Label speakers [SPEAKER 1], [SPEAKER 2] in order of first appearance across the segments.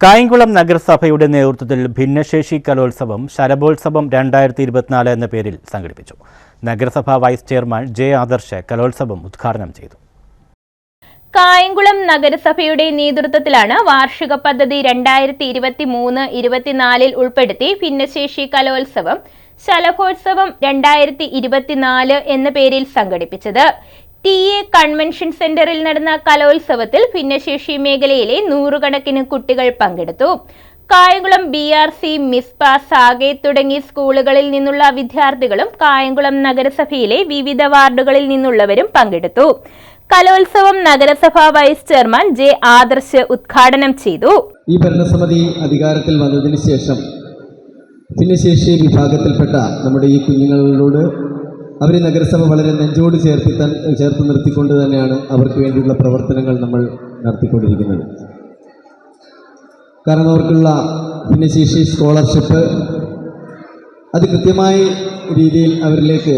[SPEAKER 1] കായംകുളം നഗരസഭയുടെ നേതൃത്വത്തിൽ ഭിന്നശേഷി കലോത്സവം ശരബോത്സവം രണ്ടായിരത്തി ഇരുപത്തിനാല് എന്ന പേരിൽ സംഘടിപ്പിച്ചു. നഗരസഭാ വൈസ് ചെയർമാൻ ജെ ആദർശ് കലോത്സവം ഉദ്ഘാടനം ചെയ്തു.
[SPEAKER 2] കായംകുളം നഗരസഭയുടെ നേതൃത്വത്തിലാണ് വാർഷിക പദ്ധതി രണ്ടായിരത്തി ഇരുപത്തി മൂന്ന് ഇരുപത്തിനാലിൽ ഉൾപ്പെടുത്തി ഭിന്നശേഷി കലോത്സവം ശലഭോത്സവം രണ്ടായിരത്തി ഇരുപത്തിനാല് എന്ന പേരിൽ സംഘടിപ്പിച്ചത്. ടി എ കൺവെൻഷൻ സെന്ററിൽ നടന്ന കലോത്സവത്തിൽ ഭിന്നശേഷി മേഖലയിലെ നൂറുകണക്കിന് കുട്ടികൾ പങ്കെടുത്തു. Kayamkulam B R C Mizpah സാഗെ തുടങ്ങിയ സ്കൂളുകളിൽ നിന്നുള്ള വിദ്യാർത്ഥികളും കായംകുളം നഗരസഭയിലെ വിവിധ വാർഡുകളിൽ നിന്നുള്ളവരും പങ്കെടുത്തു. കലോത്സവം നഗരസഭാ വൈസ് ചെയർമാൻ ജെ ആദർശ് ഉദ്ഘാടനം ചെയ്തു.
[SPEAKER 3] ഈ ഭരണസമിതി അധികാരത്തിൽ വന്നതിന് ശേഷം ഭിന്നശേഷി വിഭാഗത്തിൽപ്പെട്ട നമ്മുടെ ഈ കുഞ്ഞുങ്ങളോട് അവർ നഗരസഭ വളരെ നെഞ്ചോട് ചേർത്തി ചേർത്ത് നിർത്തിക്കൊണ്ട് തന്നെയാണ് അവർക്ക് വേണ്ടിയുള്ള പ്രവർത്തനങ്ങൾ നമ്മൾ നടത്തിക്കൊണ്ടിരിക്കുന്നത്. കാരണം അവർക്കുള്ള ഭിന്നശേഷി സ്കോളർഷിപ്പ് അത് കൃത്യമായ രീതിയിൽ അവരിലേക്ക്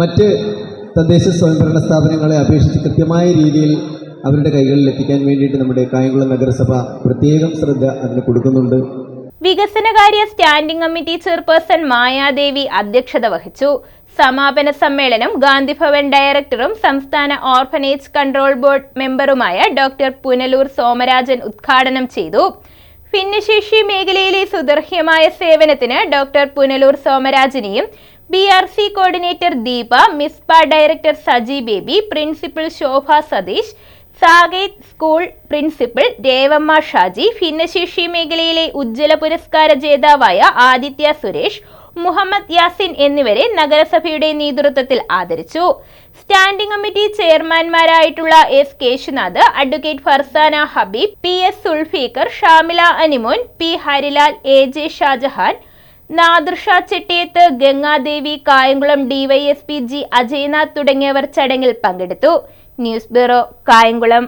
[SPEAKER 3] മറ്റ് തദ്ദേശ സ്വയംഭരണ സ്ഥാപനങ്ങളെ അപേക്ഷിച്ച് കൃത്യമായ രീതിയിൽ അവരുടെ കൈകളിൽ എത്തിക്കാൻ വേണ്ടിയിട്ട് നമ്മുടെ കായംകുളം നഗരസഭ പ്രത്യേകം ശ്രദ്ധ അതിന് കൊടുക്കുന്നുണ്ട്.
[SPEAKER 2] വികസനകാര്യ സ്റ്റാൻഡിംഗ് കമ്മിറ്റി ചെയർപേഴ്സൺ മായാദേവി അധ്യക്ഷത വഹിച്ചു. സമാപന സമ്മേളനം ഗാന്ധിഭവൻ ഡയറക്ടറും സംസ്ഥാന ഓർഫനേജ് കൺട്രോൾ ബോർഡ് മെമ്പറുമായ ഡോക്ടർ പുനലൂർ സോമരാജൻ ഉദ്ഘാടനം ചെയ്തു. ഭിന്നശേഷി മേഖലയിലെ സുദർഹ്യമായ സേവനത്തിന് doctor Punalur സോമരാജനെയും B R C coordinator Deepa Mizpah director Saji Baby principal Shobha Satheesh സാഗേത് സ്കൂൾ പ്രിൻസിപ്പൽ ദേവമ്മ ഷാജി ഭിന്നശേഷി മേഖലയിലെ ഉജ്ജ്വല പുരസ്കാര ജേതാവായ ആദിത്യ സുരേഷ് മുഹമ്മദ് യാസിൻ എന്നിവരെ നഗരസഭയുടെ നേതൃത്വത്തിൽ ആദരിച്ചു. Standing committee ചെയർമാൻമാരായിട്ടുള്ള S Keshunath advocate Farzana Habeeb P S Sulfiqar Shamila Animon P Harilal A J Shajahan Nadirsha Chettiyath Gangadevi Kayamkulam DYSP G Ajaynath തുടങ്ങിയവർ ചടങ്ങിൽ പങ്കെടുത്തു. News bureau Kayamkulam.